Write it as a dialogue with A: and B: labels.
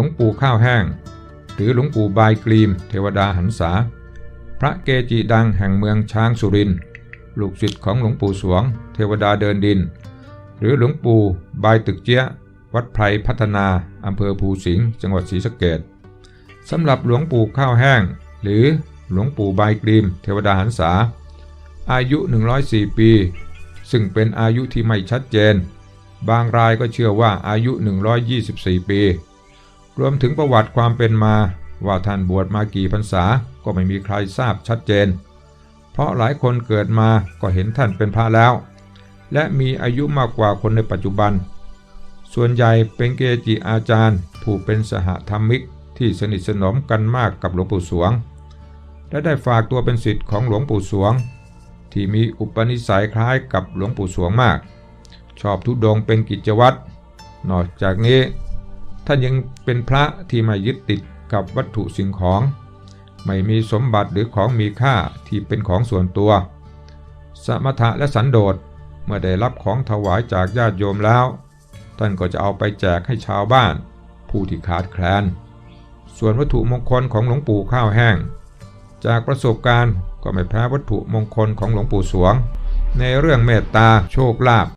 A: ลวงปู่ข้าวแห้ง หรือหลวงปู่บายกรีม เทวดาหันษา พระเกจิดังแห่งเมืองช้างสุริน ลูกศิษย์ของหลวงปู่สวง เทวดาเดินดิน หรือหลวงปู่บายตึกเจี๊ยวัดไพรพัฒนา อำเภอภูสิงห์ จังหวัดศรีสะเกษสำหรับหลวงปู่ข้าวแห้ง หรือหลวงปู่บายกรีม เทวดาหันษา อายุ 104 ปี ซึ่งเป็นอายุที่ไม่ชัดเจน บางรายก็เชื่อว่าอายุ 124 ปี รวมถึงประวัติความเป็นมาว่าท่านบวชมากี่พรรษาก็ไม่มีใครทราบชัดเจน เพราะหลายคนเกิดมาก็เห็นท่านเป็นพระแล้ว และมีอายุมากกว่าคนในปัจจุบัน ส่วนใหญ่เป็นเกจิอาจารย์ ผู้เป็นสหธรรมิกที่สนิทสนมกันมากกับหลวงปู่สวง และได้ฝากตัวเป็นศิษย์ของหลวงปู่สวง ที่มีอุปนิสัยคล้ายกับหลวงปู่สวงมาก ชอบทุดงเป็นกิจวัตรนอกจากนี้ ท่านยังเป็นพระที่ไม่ยึดติดกับวัตถุสิ่งของ ไม่มีสมบัติหรือของมีค่าที่เป็นของส่วนตัว สมถะและสันโดษเมื่อได้รับของถวายจากญาติโยมแล้ว ท่านก็จะเอาไปแจกให้ชาวบ้าน ผู้ที่ขาดแคลน ส่วนวัตถุมงคลของหลวงปู่ข้าวแห้ง จากประสบการณ์ก็ไม่แพ้วัตถุมงคลของหลวงปู่สวง ในเรื่องเมตตาโชคลาภ